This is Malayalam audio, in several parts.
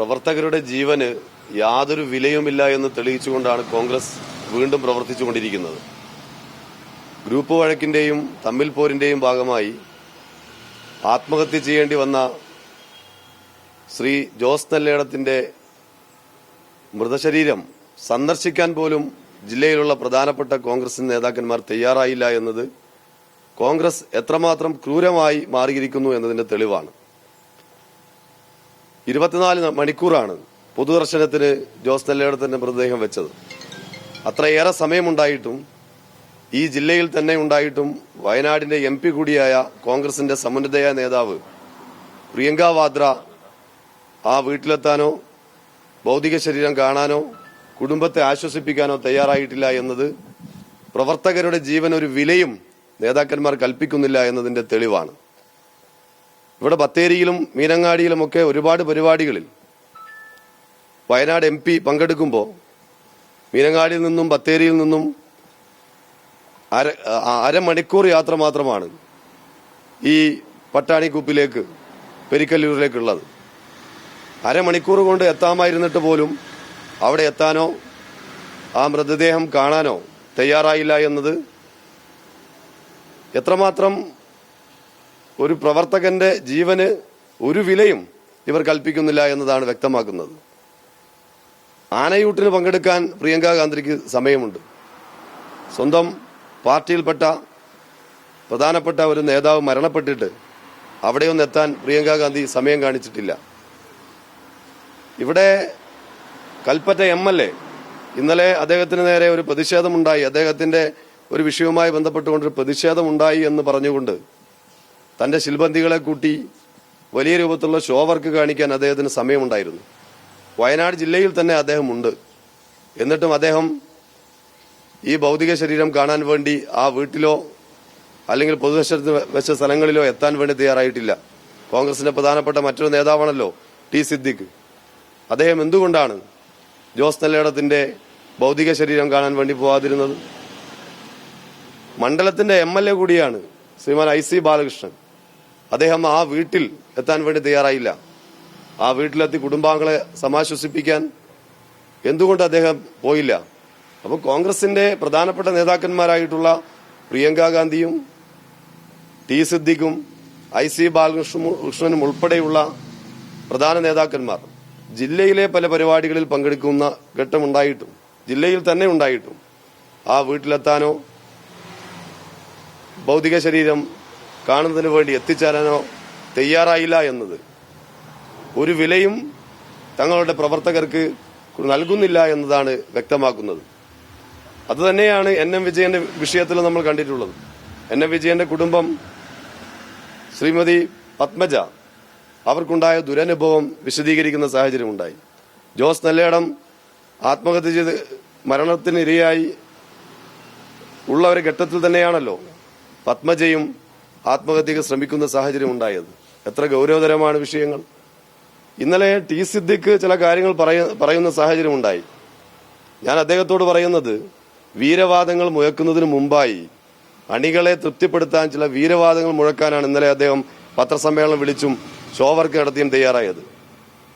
പ്രവർത്തകരുടെ ജീവന് യാതൊരു വിലയുമില്ല എന്ന് തെളിയിച്ചുകൊണ്ടാണ് കോൺഗ്രസ് വീണ്ടും പ്രവർത്തിച്ചുകൊണ്ടിരിക്കുന്നത്. ഗ്രൂപ്പ് വഴക്കിന്റെയും തമ്മിൽ പോരിന്റെയും ഭാഗമായി ആത്മഹത്യ ചെയ്യേണ്ടി വന്ന ശ്രീ ജോസ് നെല്ലേടത്തിന്റെ മൃതശരീരം സന്ദർശിക്കാൻ പോലും ജില്ലയിലുള്ള പ്രധാനപ്പെട്ട കോൺഗ്രസ് നേതാക്കന്മാർ തയ്യാറായില്ല എന്നത് കോൺഗ്രസ് എത്രമാത്രം ക്രൂരമായി മാറിയിരിക്കുന്നു എന്നതിന്റെ തെളിവാണ്. ഇരുപത്തിനാല് മണിക്കൂറാണ് പൊതുദർശനത്തിന് ജോസ് നെല്ലേടത്തിന്റെ മൃതദേഹം വെച്ചത്. അത്രയേറെ സമയമുണ്ടായിട്ടും ഈ ജില്ലയിൽ തന്നെ ഉണ്ടായിട്ടും വയനാടിന്റെ എം പി കൂടിയായ കോൺഗ്രസിന്റെ സമുന്നതയായ നേതാവ് പ്രിയങ്ക വാദ്ര ആ വീട്ടിലെത്താനോ ഭൗതിക ശരീരം കാണാനോ കുടുംബത്തെ ആശ്വസിപ്പിക്കാനോ തയ്യാറായിട്ടില്ല എന്നത് പ്രവർത്തകരുടെ ജീവൻ ഒരു വിലയും നേതാക്കന്മാർ കൽപ്പിക്കുന്നില്ല എന്നതിന്റെ തെളിവാണ്. ഇവിടെ ബത്തേരിയിലും മീനങ്ങാടിയിലുമൊക്കെ ഒരുപാട് പരിപാടികളിൽ വയനാട് എം പി പങ്കെടുക്കുമ്പോൾ മീനങ്ങാടിയിൽ നിന്നും ബത്തേരിയിൽ നിന്നും അര അരമണിക്കൂർ യാത്ര മാത്രമാണ് ഈ പട്ടാണിക്കുപ്പിലേക്ക് പെരിക്കല്ലൂരിലേക്കുള്ളത്. അരമണിക്കൂർ കൊണ്ട് എത്താമായിരുന്നിട്ട് പോലും അവിടെ എത്താനോ ആ മൃതദേഹം കാണാനോ തയ്യാറായില്ല എന്നത് എത്രമാത്രം ഒരു പ്രവർത്തകന്റെ ജീവന് ഒരു വിലയും ഇവർ കൽപ്പിക്കുന്നില്ല എന്നതാണ് വ്യക്തമാക്കുന്നത്. ആനയൂട്ടിന് പങ്കെടുക്കാൻ പ്രിയങ്ക ഗാന്ധിക്ക് സമയമുണ്ട്. സ്വന്തം പാർട്ടിയിൽപ്പെട്ട പ്രധാനപ്പെട്ട ഒരു നേതാവ് മരണപ്പെട്ടിട്ട് അവിടെയൊന്നും എത്താൻ പ്രിയങ്ക ഗാന്ധി സമയം കാണിച്ചിട്ടില്ല. ഇവിടെ കൽപ്പറ്റ എം എൽ എ ഇന്നലെ അദ്ദേഹത്തിന് നേരെ ഒരു പ്രതിഷേധമുണ്ടായി. അദ്ദേഹത്തിന്റെ ഒരു വിഷയവുമായി ബന്ധപ്പെട്ടുകൊണ്ടൊരു പ്രതിഷേധമുണ്ടായി എന്ന് പറഞ്ഞുകൊണ്ട് തന്റെ ശിൽബന്ധികളെ കൂട്ടി വലിയ രൂപത്തിലുള്ള ഷോ വർക്ക് കാണിക്കാൻ അദ്ദേഹത്തിന് സമയമുണ്ടായിരുന്നു. വയനാട് ജില്ലയിൽ തന്നെ അദ്ദേഹം ഉണ്ട് എന്നിട്ടും അദ്ദേഹം ഈ ഭൗതിക ശരീരം കാണാൻ വേണ്ടി ആ വീട്ടിലോ അല്ലെങ്കിൽ പൊതുദർശനത്തിന് വെച്ച സ്ഥലങ്ങളിലോ എത്താൻ വേണ്ടി തയ്യാറായിട്ടില്ല. കോൺഗ്രസിന്റെ പ്രധാനപ്പെട്ട മറ്റൊരു നേതാവാണല്ലോ ടി സിദ്ദിഖ്. അദ്ദേഹം എന്തുകൊണ്ടാണ് ജോസ് നെല്ലേടത്തിന്റെ ഭൗതിക ശരീരം കാണാൻ വേണ്ടി പോവാതിരുന്നത്? മണ്ഡലത്തിന്റെ എം എൽ എ കൂടിയാണ് ശ്രീമാൻ ഐ സി ബാലകൃഷ്ണൻ. അദ്ദേഹം ആ വീട്ടിൽ എത്താൻ വേണ്ടി തയ്യാറായില്ല. ആ വീട്ടിലെത്തി കുടുംബാംഗങ്ങളെ സമാശ്വസിപ്പിക്കാൻ എന്തുകൊണ്ട് അദ്ദേഹം പോയില്ല? അപ്പോൾ കോൺഗ്രസിന്റെ പ്രധാനപ്പെട്ട നേതാക്കന്മാരായിട്ടുള്ള പ്രിയങ്ക ഗാന്ധിയും ടി സിദ്ദിഖും ഐ സി ബാലകൃഷ്ണനും ഉൾപ്പെടെയുള്ള പ്രധാന നേതാക്കന്മാർ ജില്ലയിലെ പല പരിപാടികളിൽ പങ്കെടുക്കുന്ന ഘട്ടമുണ്ടായിട്ടും ജില്ലയിൽ തന്നെ ഉണ്ടായിട്ടും ആ വീട്ടിലെത്താനോ ഭൗതിക ശരീരം കാണുന്നതിന് വേണ്ടി എത്തിച്ചേരാനോ തയ്യാറായില്ല എന്നത് ഒരു വിലയും തങ്ങളുടെ പ്രവർത്തകർക്ക് നൽകുന്നില്ല എന്നതാണ് വ്യക്തമാക്കുന്നത്. അതുതന്നെയാണ് എൻ എം വിജയന്റെ വിഷയത്തിൽ നമ്മൾ കണ്ടിട്ടുള്ളത്. എൻ എം വിജയന്റെ കുടുംബം ശ്രീമതി പത്മജ അവർക്കുണ്ടായ ദുരനുഭവം വിശദീകരിക്കുന്ന സാഹചര്യമുണ്ടായി. ജോസ് നെല്ലേടം ആത്മഹത്യ ചെയ്ത് മരണത്തിനിരയായി ഉള്ള ഒരു ഘട്ടത്തിൽ തന്നെയാണല്ലോ പത്മജയും ആത്മഹത്യക്ക് ശ്രമിക്കുന്ന സാഹചര്യം ഉണ്ടായത്. എത്ര ഗൗരവതരമാണ് വിഷയങ്ങൾ. ഇന്നലെ ടി സിദ്ദിഖ് ചില കാര്യങ്ങൾ പറയുന്ന സാഹചര്യം ഉണ്ടായി. ഞാൻ അദ്ദേഹത്തോട് പറയുന്നത് വീരവാദങ്ങൾ മുഴക്കുന്നതിന് മുമ്പായി അണികളെ തൃപ്തിപ്പെടുത്താൻ ചില വീരവാദങ്ങൾ മുഴക്കാനാണ് ഇന്നലെ അദ്ദേഹം പത്രസമ്മേളനം വിളിച്ചും ഷോവർക്ക് നടത്തിയും തയ്യാറായത്.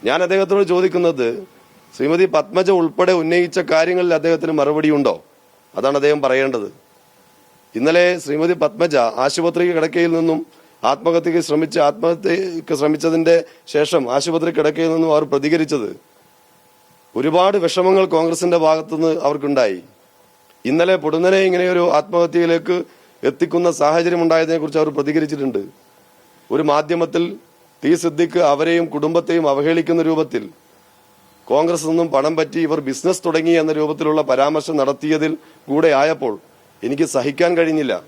ഞാൻ അദ്ദേഹത്തോട് ചോദിക്കുന്നത് ശ്രീമതി പത്മജ ഉൾപ്പെടെ ഉന്നയിച്ച കാര്യങ്ങളിൽ അദ്ദേഹത്തിന് മറുപടിയുണ്ടോ? അതാണ് അദ്ദേഹം പറയേണ്ടത്. ഇന്നലെ ശ്രീമതി പത്മജ ആശുപത്രി കിടക്കയിൽ നിന്നും ആത്മഹത്യക്ക് ശ്രമിച്ച് ആത്മഹത്യക്ക് ശ്രമിച്ചതിന്റെ ശേഷം ആശുപത്രി കിടക്കയിൽ നിന്നും അവർ പ്രതികരിച്ചത് ഒരുപാട് വിഷമങ്ങൾ കോൺഗ്രസിന്റെ ഭാഗത്തുനിന്ന് അവർക്കുണ്ടായി. ഇന്നലെ പൊടുന്നനെ ഇങ്ങനെയൊരു ആത്മഹത്യയിലേക്ക് എത്തിക്കുന്ന സാഹചര്യം ഉണ്ടായതിനെ കുറിച്ച് അവർ പ്രതികരിച്ചിട്ടുണ്ട്. ഒരു മാധ്യമത്തിൽ ടി സിദ്ദിഖ് അവരെയും കുടുംബത്തെയും അവഹേളിക്കുന്ന രൂപത്തിൽ കോൺഗ്രസ് നിന്നും പണം പറ്റി ഇവർ ബിസിനസ് തുടങ്ങി എന്ന രൂപത്തിലുള്ള പരാമർശം നടത്തിയതിൽ കൂടെ ആയപ്പോൾ എനിക്ക് സഹിക്കാൻ കഴിഞ്ഞില്ല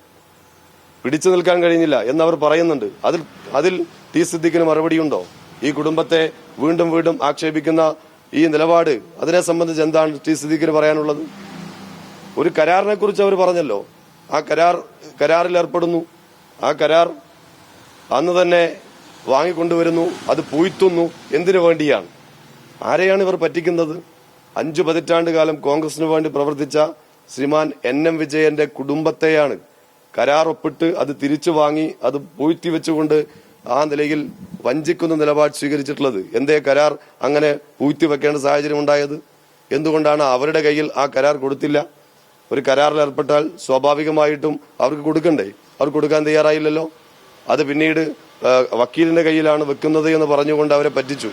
പിടിച്ചു നിൽക്കാൻ കഴിഞ്ഞില്ല എന്നവർ പറയുന്നുണ്ട്. അതിൽ അതിൽ ടി സിദ്ദിഖിന് മറുപടിയുണ്ടോ? ഈ കുടുംബത്തെ വീണ്ടും വീണ്ടും ആക്ഷേപിക്കുന്ന ഈ നിലപാട് അതിനെ സംബന്ധിച്ച് എന്താണ് ടി സിദ്ദിഖിന് പറയാനുള്ളത്? ഒരു കരാറിനെ കുറിച്ച് അവർ പറഞ്ഞല്ലോ. ആ കരാർ കരാറിൽ ഏർപ്പെടുന്നു. ആ കരാർ അന്ന് തന്നെ വാങ്ങിക്കൊണ്ടുവരുന്നു. അത് പൂയ്ത്തുന്നു. എന്തിനു വേണ്ടിയാണ്? ആരെയാണ് ഇവർ പറ്റിക്കുന്നത്? അഞ്ചു പതിറ്റാണ്ട് കാലം കോൺഗ്രസിന് വേണ്ടി പ്രവർത്തിച്ച ശ്രീമാൻ എൻ എം വിജയന്റെ കുടുംബത്തെയാണ് കരാർ ഒപ്പിട്ട് അത് തിരിച്ചു വാങ്ങി അത് പൂഴ്ത്തി വെച്ചുകൊണ്ട് ആ നിലയിൽ വഞ്ചിക്കുന്ന നിലപാട് സ്വീകരിച്ചിട്ടുള്ളത്. എന്തേ കരാർ അങ്ങനെ പൂഴ്ത്തി വെക്കേണ്ട സാഹചര്യം ഉണ്ടായത്? എന്തുകൊണ്ടാണ് അവരുടെ കയ്യിൽ ആ കരാർ കൊടുത്തില്ല? ഒരു കരാറിൽ ഏർപ്പെട്ടാൽ സ്വാഭാവികമായിട്ടും അവർക്ക് കൊടുക്കണ്ടേ? അവർ കൊടുക്കാൻ തയ്യാറായില്ലല്ലോ? അത് പിന്നീട് വക്കീലിന്റെ കയ്യിലാണ് വെക്കുന്നത് എന്ന് പറഞ്ഞുകൊണ്ട് അവരെ പറ്റിച്ചു.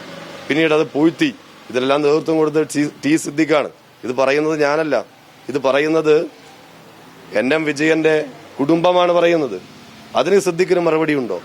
പിന്നീട് അത് പൂഴ്ത്തി. ഇതെല്ലാം നേതൃത്വം കൊടുത്ത് ടി- സിദ്ദിഖാണ്. ഇത് പറയുന്നത് ഞാനല്ല. ഇത് പറയുന്നത് എൻ എം വിജയന്റെ കുടുംബമാണ് പറയുന്നത്. അതിന് സിദ്ദിഖിന് മറുപടി ഉണ്ടോ